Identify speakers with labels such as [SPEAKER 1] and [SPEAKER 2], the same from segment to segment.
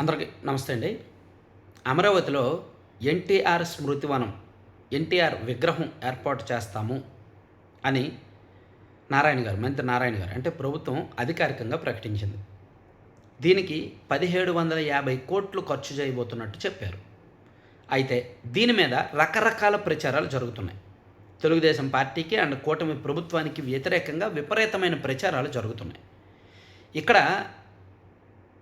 [SPEAKER 1] అందరికీ నమస్తే అండి. అమరావతిలో ఎన్టీఆర్ స్మృతివనం ఎన్టీఆర్ విగ్రహం ఏర్పాటు చేస్తాము అని నారాయణ గారు మంత్రి నారాయణ గారు అంటే ప్రభుత్వం అధికారికంగా ప్రకటించింది. దీనికి పదిహేడు వందల యాభై కోట్లు ఖర్చు చేయబోతున్నట్టు చెప్పారు. అయితే దీని మీద రకరకాల ప్రచారాలు జరుగుతున్నాయి. తెలుగుదేశం పార్టీకి అండ్ కూటమి ప్రభుత్వానికి వ్యతిరేకంగా విపరీతమైన ప్రచారాలు జరుగుతున్నాయి. ఇక్కడ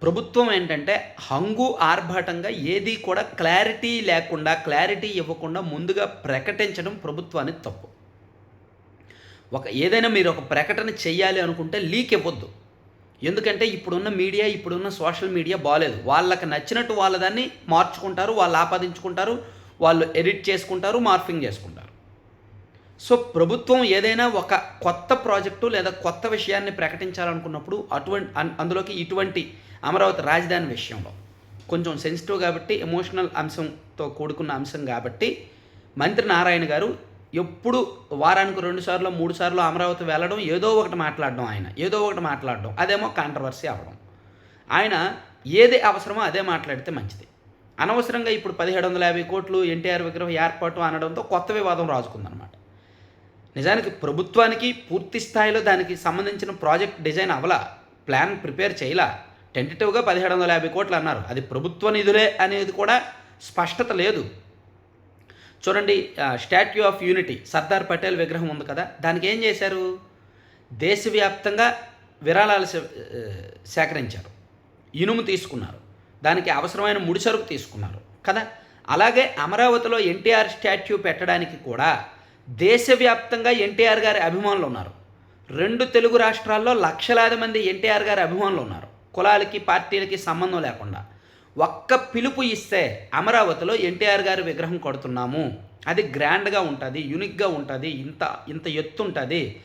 [SPEAKER 1] ప్రభుత్వం ఏంటంటే హంగు ఆర్భాటంగా ఏది కూడా క్లారిటీ లేకుండా క్లారిటీ ఇవ్వకుండా ముందుగా ప్రకటించడం ప్రభుత్వానికి తప్పు. ఒక ఏదైనా మీరు ఒక ప్రకటన చేయాలి అనుకుంటే లీక్ ఇవ్వద్దు. ఎందుకంటే ఇప్పుడున్న మీడియా ఇప్పుడున్న సోషల్ మీడియా బాగాలేదు వాళ్ళకి నచ్చినట్టు వాళ్ళ దాన్ని మార్చుకుంటారు వాళ్ళు ఆపాదించుకుంటారు వాళ్ళు ఎడిట్ చేసుకుంటారు మార్ఫింగ్ చేసుకుంటారు. సో ప్రభుత్వం ఏదైనా ఒక కొత్త ప్రాజెక్టు లేదా కొత్త విషయాన్ని ప్రకటించాలనుకున్నప్పుడు అటువంటి అందులోకి ఇటువంటి అమరావతి రాజధాని విషయంలో కొంచెం సెన్సిటివ్ కాబట్టి ఎమోషనల్ అంశంతో కూడుకున్న అంశం కాబట్టి మంత్రి నారాయణ గారు ఎప్పుడు వారానికి రెండు సార్లు మూడు సార్లు అమరావతి వెళ్ళడం ఏదో ఒకటి మాట్లాడడం ఆయన ఏదో ఒకటి మాట్లాడడం అదేమో కాంట్రవర్సీ అవ్వడం. ఆయన ఏది అవసరమో అదే మాట్లాడితే మంచిది. అనవసరంగా ఇప్పుడు పదిహేడు వందల యాభై కోట్లు ఎన్టీఆర్ విగ్రహం ఏర్పాటు అనడంతో కొత్త వివాదం రాజుకుందనమాట. నిజానికి ప్రభుత్వానికి పూర్తి స్థాయిలో దానికి సంబంధించిన ప్రాజెక్ట్ డిజైన్ అవలా ప్లాన్ ప్రిపేర్ చేయలా. టెంటేటివ్గా పదిహేడు వందల యాభై కోట్లు అన్నారు. అది ప్రభుత్వ నిధులే అనేది కూడా స్పష్టత లేదు. చూడండి statue of unity Sardar Patel విగ్రహం ఉంది కదా దానికి ఏం చేశారు? దేశవ్యాప్తంగా విరాళాలు సేకరించారు. ఇనుము తీసుకున్నారు. దానికి అవసరమైన ముడిసరుకు తీసుకున్నారు. కదా? అలాగే అమరావతిలో ఎన్టీఆర్ స్టాట్యూ పెట్టడానికి కూడా దేశవ్యాప్తంగా ఎన్టీఆర్ గారి అభిమానులు ఉన్నారు. రెండు తెలుగు రాష్ట్రాల్లో లక్షలాది మంది ఎన్టీఆర్ గారి అభిమానులు ఉన్నారు. కులాలకి పార్టీలకి సంబంధం లేకుండా. ఒక్క పిలుపు ఇస్తే అమరావతిలో ఎన్టీఆర్ గారి విగ్రహం కొడుతున్నాము. అది గ్రాండ్గా ఉంటుంది యూనిక్గా ఉంటుంది ఇంత ఇంత ఎత్తు ఉంటుంది.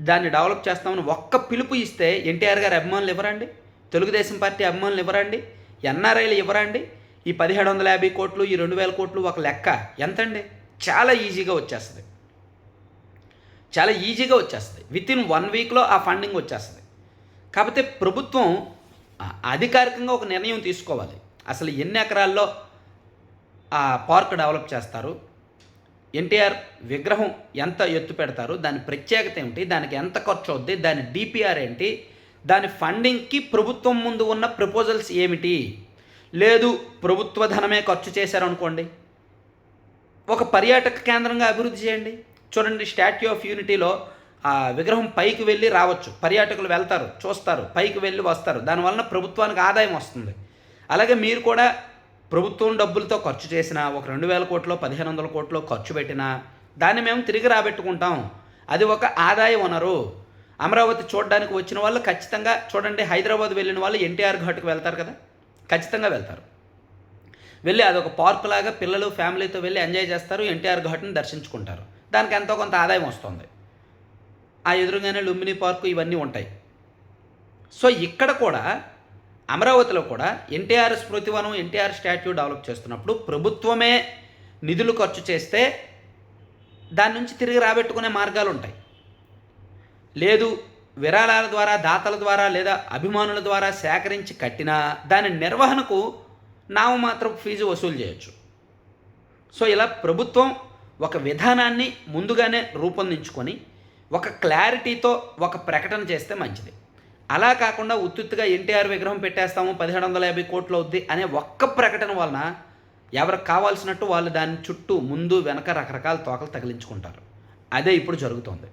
[SPEAKER 1] దాన్ని డెవలప్ చేస్తామని ఒక్క పిలుపు ఇస్తే ఎన్టీఆర్ గారి అభిమానులు ఇవ్వరండి? తెలుగుదేశం పార్టీ అభిమానులు ఇవ్వరండి? ఎన్ఆర్ఐలు ఇవ్వరండి? ఈ పదిహేడు వందల యాభై కోట్లు ఈ రెండు వేల కోట్లు ఒక లెక్క. ఎంతండి? చాలా ఈజీగా వచ్చేస్తుంది. చాలా ఈజీగా వచ్చేస్తుంది. విత్ ఇన్ వన్ వీక్లో ఆ ఫండింగ్ వచ్చేస్తుంది. కాకపోతే ప్రభుత్వం అధికారికంగా ఒక నిర్ణయం తీసుకోవాలి. అసలు ఎన్ని ఎకరాల్లో ఆ పార్క్ డెవలప్ చేస్తారు? ఎన్టీఆర్ విగ్రహం ఎంత ఎత్తు పెడతారు? దాని ప్రత్యేకత ఏమిటి? దానికి ఎంత ఖర్చు అవుద్ది? దాని డిపిఆర్ ఏంటి? దాని ఫండింగ్కి ప్రభుత్వం ముందు ఉన్న ప్రపోజల్స్ ఏమిటి? లేదు ప్రభుత్వ ధనమే ఖర్చు చేశారనుకోండి. ఒక పర్యాటక కేంద్రంగా అభివృద్ధి చేయండి. చూడండి స్టాట్యూ ఆఫ్ యూనిటీలో ఆ విగ్రహం పైకి వెళ్ళి రావచ్చు. పర్యాటకులు వెళ్తారు చూస్తారు పైకి వెళ్ళి వస్తారు. దానివలన ప్రభుత్వానికి ఆదాయం వస్తుంది. అలాగే మీరు కూడా ప్రభుత్వం డబ్బులతో ఖర్చు చేసిన ఒక రెండు వేల కోట్లో పదిహేను వందల కోట్లో ఖర్చు పెట్టినా దాన్ని మేము తిరిగి రాబెట్టుకుంటాం. అది ఒక ఆదాయ వనరు. అమరావతి చూడడానికి వచ్చిన వాళ్ళు ఖచ్చితంగా చూడండి హైదరాబాద్ వెళ్ళిన వాళ్ళు ఎన్టీఆర్ ఘాట్కి వెళ్తారు కదా. ఖచ్చితంగా వెళ్తారు. వెళ్ళి అదొక పార్క్ లాగా పిల్లలు ఫ్యామిలీతో వెళ్ళి ఎంజాయ్ చేస్తారు ఎన్టీఆర్ ఘాట్ని దర్శించుకుంటారు. దానికి ఎంతో కొంత ఆదాయం వస్తుంది. ఆ ఎదురుగానే లుంబిని పార్కు ఇవన్నీ ఉంటాయి. సో ఇక్కడ కూడా అమరావతిలో కూడా ఎన్టీఆర్ స్మృతివనం ఎన్టీఆర్ స్టాట్యూ డెవలప్ చేస్తున్నప్పుడు ప్రభుత్వమే నిధులు ఖర్చు చేస్తే దాని నుంచి తిరిగి రాబెట్టుకునే మార్గాలు ఉంటాయి. లేదు విరాళాల ద్వారా దాతల ద్వారా లేదా అభిమానుల ద్వారా సేకరించి కట్టినా దాని నిర్వహణకు నామమాత్రం ఫీజు వసూలు చేయొచ్చు. సో ఇలా ప్రభుత్వం ఒక విధానాన్ని ముందుగానే రూపొందించుకొని ఒక క్లారిటీతో ఒక ప్రకటన చేస్తే మంచిది. అలా కాకుండా ఉత్తుత్తుగా ఎన్టీఆర్ విగ్రహం పెట్టేస్తాము పదిహేడు వందల యాభై కోట్లు అవుద్ది అనే ఒక్క ప్రకటన వలన ఎవరికి కావాల్సినట్టు వాళ్ళు దాని చుట్టూ ముందు వెనక రకరకాల తోకలు తగిలించుకుంటారు. అదే ఇప్పుడు జరుగుతోంది.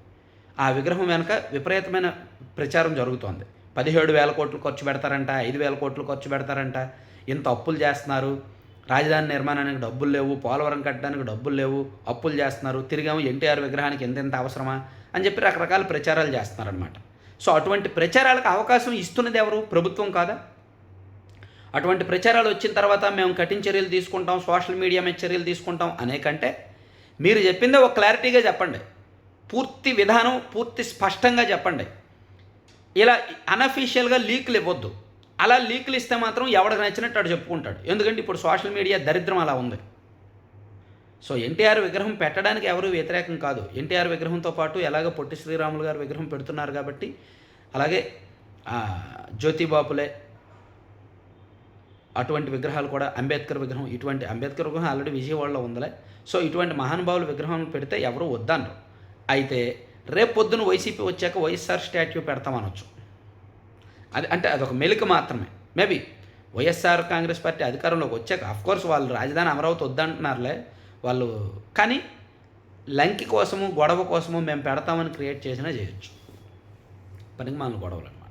[SPEAKER 1] ఆ విగ్రహం వెనక విపరీతమైన ప్రచారం జరుగుతోంది. పదిహేడు వేల కోట్లు ఖర్చు పెడతారంట ఐదు వేల కోట్లు ఖర్చు పెడతారంట. ఇంత అప్పులు చేస్తున్నారు. రాజధాని నిర్మాణానికి డబ్బులు లేవు పోలవరం కట్టడానికి డబ్బులు లేవు అప్పులు చేస్తున్నారు. తిరిగాము ఎన్టీఆర్ విగ్రహానికి ఎంతెంత అవసరమా అని చెప్పి రకరకాల ప్రచారాలు చేస్తున్నారనమాట సో అటువంటి ప్రచారాలకు అవకాశం ఇస్తున్నది ఎవరు? ప్రభుత్వం కాదా? అటువంటి ప్రచారాలు వచ్చిన తర్వాత మేము కఠిన చర్యలు తీసుకుంటాం సోషల్ మీడియా మీద చర్యలు తీసుకుంటాం అనే కంటే మీరు చెప్పిందే ఒక క్లారిటీగా చెప్పండి. పూర్తి విధానం పూర్తి స్పష్టంగా చెప్పండి. ఇలా అనఫీషియల్గా లీకులు ఇవ్వద్దు. అలా లీకులు ఇస్తే మాత్రం ఎవడికి నచ్చినట్టు అటు చెప్పుకుంటాడు. ఎందుకంటే ఇప్పుడు సోషల్ మీడియా దరిద్రం అలా ఉంది. సో ఎన్టీఆర్ విగ్రహం పెట్టడానికి ఎవరు వ్యతిరేకం కాదు. ఎన్టీఆర్ విగ్రహంతో పాటు ఎలాగ పొట్టి శ్రీరాములు గారు విగ్రహం పెడుతున్నారు కాబట్టి అలాగే జ్యోతిబాపులే అటువంటి విగ్రహాలు కూడా అంబేద్కర్ విగ్రహం ఇటువంటి అంబేద్కర్ విగ్రహం ఆల్రెడీ విజయవాడలో ఉందిలే. సో ఇటువంటి మహానుభావుల విగ్రహం పెడితే ఎవరు వద్దన్నారు. అయితే రేపు పొద్దున వైసీపీ వచ్చాక వైఎస్ఆర్ స్టాట్యూ పెడతామనొచ్చు. అది అంటే అదొక మెలిక మాత్రమే. మేబీ వైఎస్ఆర్ కాంగ్రెస్ పార్టీ అధికారంలోకి వచ్చాక అఫ్కోర్స్ వాళ్ళు రాజధాని అమరావతి వద్దంటున్నారులే వాళ్ళు కానీ లంకి కోసము గొడవ కోసము మేము పెడతామని క్రియేట్ చేసినా చేయొచ్చు. పనికి మన గొడవలు.